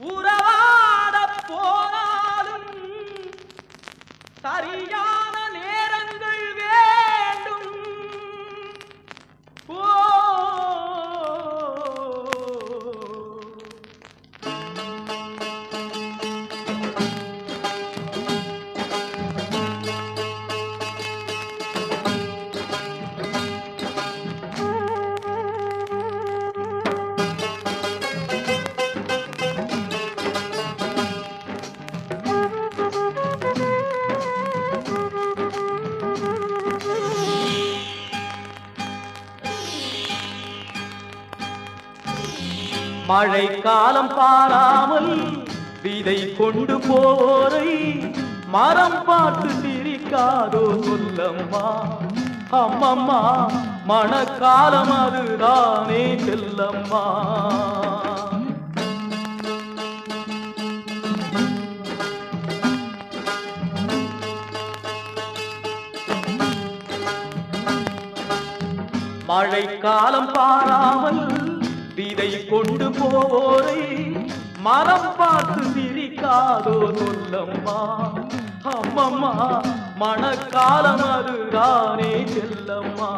ಪೂರಾ மழை காலம் பாராமல் விதை கொண்டு போரை மரம் பார்த்து சிரிக்காதோ சொல்லம்மா. அம்மம்மா மணக்காலம் அதுதானே செல்லம்மா. மழை காலம் பாராமல் கொண்டு போரை மரம் பார்த்து சிரிக்காதோ சொல்லம்மா. அம்மம்மா மணக்காலம் அதுதானே செல்லம்மா.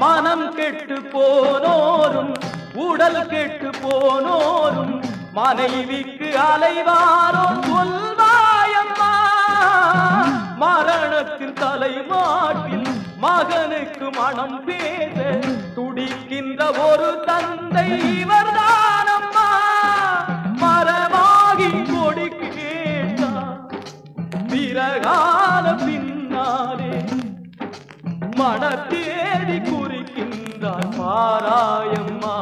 மனம் கெட்டு போனோரும் உடல் கெட்டு போனோரும் மனைவிக்கு அலைவாரோ சொல்வாயம்மா மரணத்தின் தலைமாட்டில் மகனுக்கு மனம் பேச துடிக்கின்ற ஒரு தந்தை இவர்தானம்மா மரமாகி கொடிக்கு கேட்டார். பிறகால பின்னாலே மனத்தேடி குறிக்கின்றார் பாராயம்மா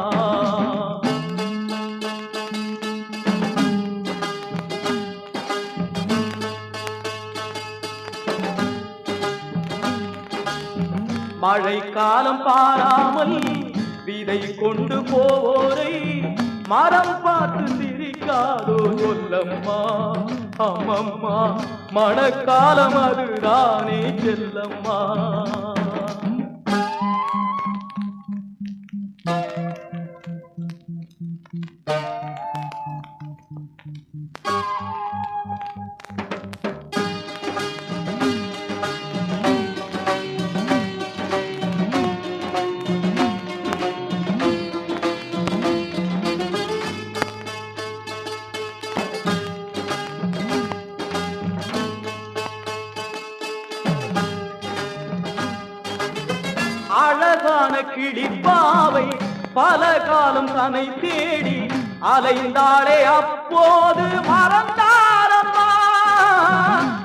மழை காலம் பாராமல் விதை கொண்டு போவோரை மரம் பார்த்து சிரிக்காதோ சொல்லம்மா. அம்மம்மா மழைக்காலம் அதுதானே செல்லம்மா. அழகான கிளிப்பாவை பல காலம் தன்னை தேடி அலைந்தாளே அப்போது மறந்தாரம்மா.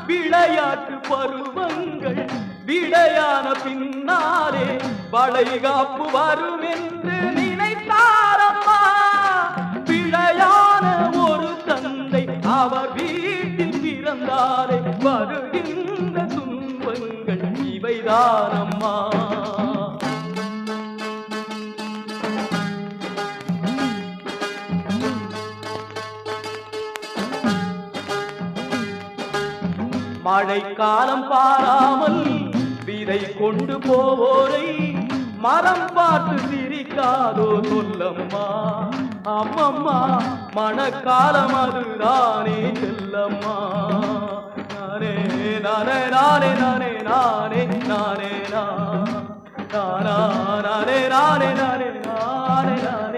விளையாட்டு பருவங்கள் விடையான பின்னாலே வளைகாப்பு வரும் என்று நினைத்தாரம்மா. விளையான ஒரு தந்தை அவர் வீட்டில் பிறந்தாரே வருகின்ற துன்பங்கள் இவைதானம்மா. மழை காலம் பாராமல் விதை கொண்டு போவோரை மரம் பார்த்து சிரிக்காதோ சொல்லம்மா அம்மம்மா மணக்காலம் அதுதானே செல்லம்மா நானே நானே நானே நானே நானே நானே நானே நானே நானே நானே நானே நானே